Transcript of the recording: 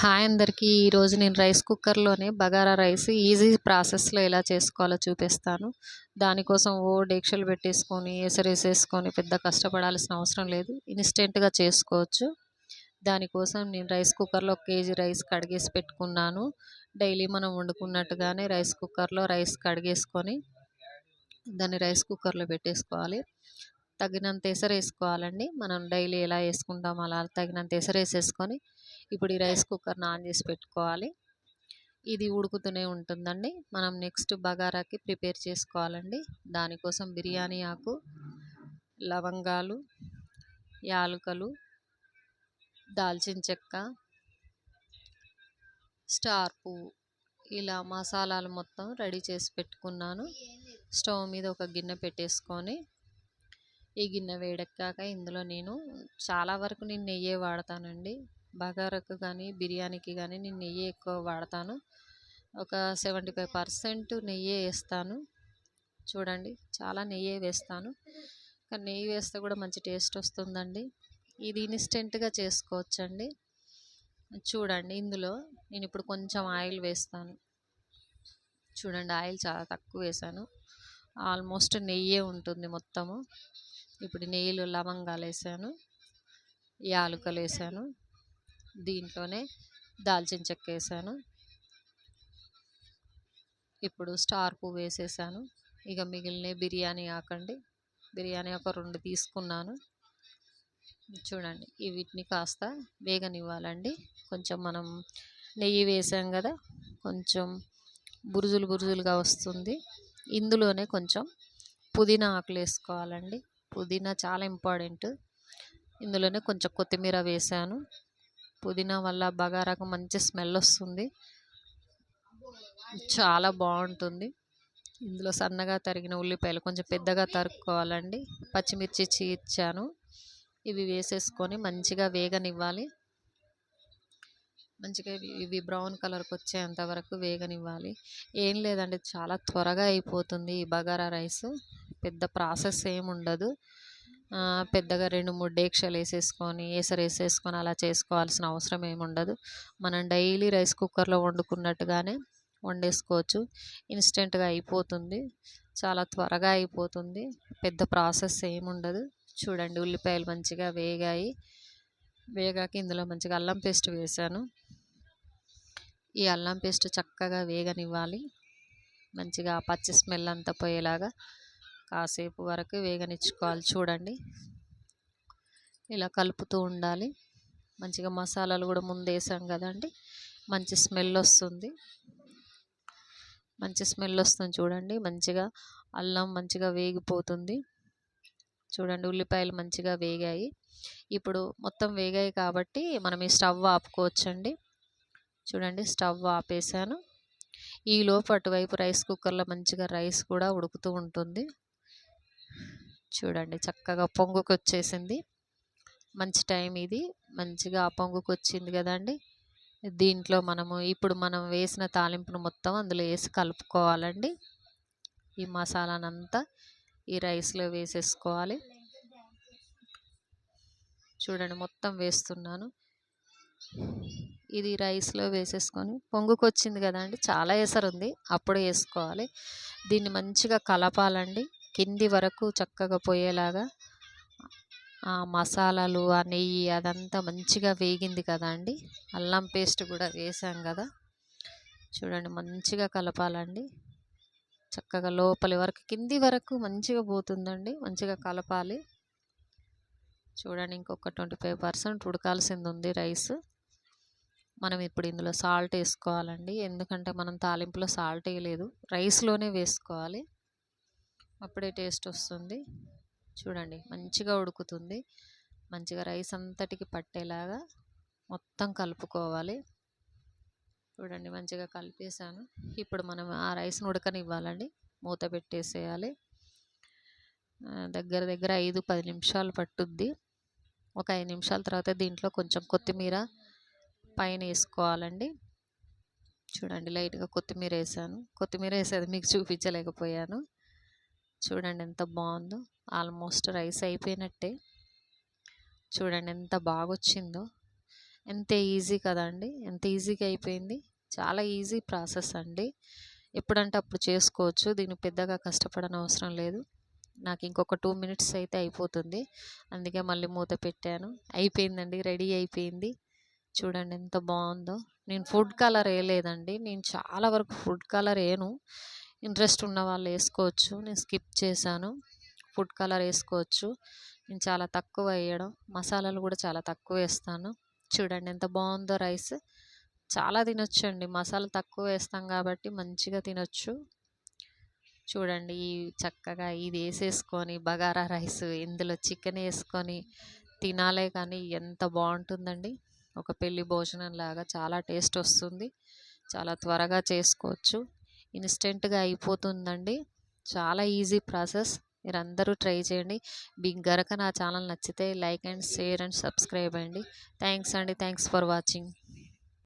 Hi అందరికీ. ఈరోజు నేను రైస్ కుక్కర్లోనే బగారా రైస్ ఈజీ ప్రాసెస్లో ఎలా చేసుకోవాలో చూపిస్తాను. దానికోసం ఓ డేక్షలు పెట్టేసుకొని ఎసరేసేసుకొని పెద్ద కష్టపడాల్సిన అవసరం లేదు. ఇన్స్టెంట్గా చేసుకోవచ్చు. దానికోసం నేను రైస్ కుక్కర్లో ఒక కేజీ రైస్ కడిగేసి పెట్టుకున్నాను. డైలీ మనం వండుకున్నట్టుగానే రైస్ కుక్కర్లో రైస్ కడిగేసుకొని దాన్ని రైస్ కుక్కర్లో పెట్టేసుకోవాలి. తగినంత ఎసరు వేసుకోవాలండి. మనం డైలీ ఎలా వేసుకుంటాం అలా తగినంత ఎసరు వేసేసుకొని ఇప్పుడు ఈ రైస్ కుక్కర్ని ఆన్ చేసి పెట్టుకోవాలి. ఇది ఉడుకుతూనే ఉంటుందండి. మనం నెక్స్ట్ బగారాకి ప్రిపేర్ చేసుకోవాలండి. దానికోసం బిర్యానీ ఆకు లవంగాలు యాలకులు దాల్చిన చెక్క స్టార్ పువ్వు. ఇలా మసాలాలు మొత్తం రెడీ చేసి పెట్టుకున్నాను. స్టవ్ మీద ఒక గిన్నె పెట్టేసుకొని ఈ గిన్నె వేడెక్కాక ఇందులో నేను చాలా వరకు నేను నెయ్యే వాడతానండి. బగారకు కానీ బిర్యానీకి కానీ నేను నెయ్యి ఎక్కువ వాడతాను. ఒక సెవెంటీ ఫైవ్ పర్సెంట్ నెయ్యే వేస్తాను. చూడండి చాలా నెయ్యే వేస్తాను. కానీ నెయ్యి వేస్తే కూడా మంచి టేస్ట్ వస్తుందండి. ఇది ఇన్స్టెంట్గా చేసుకోవచ్చండి. చూడండి ఇందులో నేను ఇప్పుడు కొంచెం ఆయిల్ వేస్తాను. చూడండి ఆయిల్ చాలా తక్కువ వేసాను. ఆల్మోస్ట్ నెయ్యే ఉంటుంది మొత్తము. ఇప్పుడు నెయ్యిలు లవంగాలు వేసాను యాలకులు వేసాను దీంట్లోనే దాల్చిన చెక్క వేసాను. ఇప్పుడు స్టార్ పువ్వు వేసేసాను. ఇక మిగిలిన బిర్యానీ ఆకండి. బిర్యానీ ఒక రెండు తీసుకున్నాను. చూడండి ఈ వీటిని కాస్త వేగనివ్వాలండి. కొంచెం మనం నెయ్యి వేసాం కదా కొంచెం బురుజులు బురుజులుగా వస్తుంది. ఇందులోనే కొంచెం పుదీనా ఆకులు వేసుకోవాలండి. పుదీనా చాలా ఇంపార్టెంట్. ఇందులోనే కొంచెం కొత్తిమీర వేసాను. పుదీనా వల్ల బగారాకు మంచి స్మెల్ వస్తుంది. చాలా బాగుంటుంది. ఇందులో సన్నగా తరిగిన ఉల్లిపాయలు కొంచెం పెద్దగా తరుక్కోవాలండి. పచ్చిమిర్చి చీర్చాను ఇవి వేసేసుకొని మంచిగా వేగనివ్వాలి. మంచిగా ఇవి బ్రౌన్ కలర్కి వచ్చేంత వరకు వేగనివ్వాలి. ఏం లేదండి చాలా త్వరగా అయిపోతుంది ఈ బగారా రైస్. పెద్ద ప్రాసెస్ ఏమి ఉండదు పెద్దగా రెండు మూడు డేక్షలు వేసేసుకొని ఏసరి వేసేసుకొని అలా చేసుకోవాల్సిన అవసరం ఏమి ఉండదు మనం డైలీ రైస్ కుక్కర్లో వండుకున్నట్టుగానే వండేసుకోవచ్చు. ఇన్స్టెంట్గా అయిపోతుంది. చాలా త్వరగా అయిపోతుంది. పెద్ద ప్రాసెస్ ఏమి ఉండదు చూడండి ఉల్లిపాయలు మంచిగా వేగాయి. వేగాక ఇందులో మంచిగా అల్లం పేస్ట్ వేసాను ఈ అల్లం పేస్ట్ చక్కగా వేగనివ్వాలి. మంచిగా పచ్చి స్మెల్ అంతా పోయేలాగా కాసేపు వరకు వేగనిచ్చుకోవాలి. చూడండి. ఇలా కలుపుతూ ఉండాలి. మంచిగా మసాలాలు కూడా ముందు వేసాం కదండి. మంచి స్మెల్ వస్తుంది. మంచి స్మెల్ వస్తుంది చూడండి. మంచిగా అల్లం మంచిగా వేగిపోతుంది. చూడండి ఉల్లిపాయలు మంచిగా వేగాయి. ఇప్పుడు మొత్తం వేగాయి కాబట్టి మనం ఈ స్టవ్ ఆపుకోవచ్చండి. చూడండి స్టవ్ ఆపేసాను. ఈ అటువైపు రైస్ కుక్కర్లో మంచిగా రైస్ కూడా ఉడుకుతూ ఉంటుంది. చూడండి చక్కగా పొంగుకు వచ్చేసింది మంచి టైం ఇది. మంచిగా ఆ పొంగుకు వచ్చింది కదండి. దీంట్లో మనము ఇప్పుడు మనం వేసిన తాలింపును మొత్తం అందులో వేసి కలుపుకోవాలండి. ఈ మసాలానంతా ఈ రైస్లో వేసేసుకోవాలి. చూడండి మొత్తం వేస్తున్నాను. ఇది రైస్లో వేసేసుకొని పొంగుకొచ్చింది కదండి. చాలా ఎసరు ఉంది అప్పుడు వేసుకోవాలి. దీన్ని మంచిగా కలపాలండి. కింది వరకు చక్కగా పోయేలాగా ఆ మసాలాలు ఆ నెయ్యి అదంతా మంచిగా వేగింది కదా అండి. అల్లం పేస్ట్ కూడా వేసాం కదా. చూడండి మంచిగా కలపాలండి. చక్కగా లోపలి వరకు కింది వరకు మంచిగా పోతుందండి. మంచిగా కలపాలి. చూడండి ఇంకొక ట్వంటీ ఫైవ్ పర్సెంట్ ఉడకాల్సింది ఉంది రైస్. మనం ఇప్పుడు ఇందులో సాల్ట్ వేసుకోవాలండి. ఎందుకంటే మనం తాలింపులో సాల్ట్ వేయలేదు. రైస్లోనే వేసుకోవాలి. అప్పుడే టేస్ట్ వస్తుంది. చూడండి మంచిగా ఉడుకుతుంది. మంచిగా రైస్ అంతటికి పట్టేలాగా మొత్తం కలుపుకోవాలి. చూడండి మంచిగా కలిపేసాను ఇప్పుడు మనం ఆ రైస్ని ఉడకనివ్వాలండి. మూత పెట్టేసేయాలి. దగ్గర దగ్గర ఐదు పది నిమిషాలు పట్టుద్ది. ఒక ఐదు నిమిషాల తర్వాత దీంట్లో కొంచెం కొత్తిమీర పైన వేసుకోవాలండి. చూడండి లైట్గా కొత్తిమీర వేసాను. కొత్తిమీర వేసేది మీకు చూపించలేకపోయాను. చూడండి ఎంత బాగుందో. ఆల్మోస్ట్ రైస్ అయిపోయినట్టే. చూడండి ఎంత బాగా వచ్చిందో ఎంత ఈజీ కదండి. ఎంత ఈజీగా అయిపోయింది. చాలా ఈజీ ప్రాసెస్ అండి. ఎప్పుడంటే అప్పుడు చేసుకోవచ్చు. దీనికి పెద్దగా కష్టపడని అవసరం లేదు. నాకు ఇంకొక టూ మినిట్స్ అయితే అయిపోతుంది. అందుకే మళ్ళీ మూత పెట్టాను. అయిపోయిందండి. రెడీ అయిపోయింది. చూడండి ఎంత బాగుందో. నేను ఫుడ్ కలర్ వేయలేదండి. నేను చాలా వరకు ఫుడ్ కలర్ వేయను. ఇంట్రెస్ట్ ఉన్న వాళ్ళు వేసుకోవచ్చు. నేను స్కిప్ చేశాను. ఫుడ్ కలర్ వేసుకోవచ్చు. నేను చాలా తక్కువ వేయడం. మసాలాలు కూడా చాలా తక్కువ వేస్తాను. చూడండి ఎంత బాగుందో రైస్. చాలా తినొచ్చండి. మసాలా తక్కువ వేస్తాం కాబట్టి మంచిగా తినొచ్చు. చూడండి ఈ చక్కగా ఇది వేసేసుకొని బగారా రైస్ ఇందులో చికెన్ వేసుకొని తినాలే కానీ ఎంత బాగుంటుందండి. ఒక పెళ్ళి భోజనం లాగా చాలా టేస్ట్ వస్తుంది. చాలా త్వరగా చేసుకోవచ్చు. ఇన్స్టెంట్గా అయిపోతుందండి. చాలా ఈజీ ప్రాసెస్. మీరు అందరూ ట్రై చేయండి. మీకు గనక నా ఛానల్ నచ్చితే like and share and subscribe అండి. థ్యాంక్స్ అండి. Thanks for watching.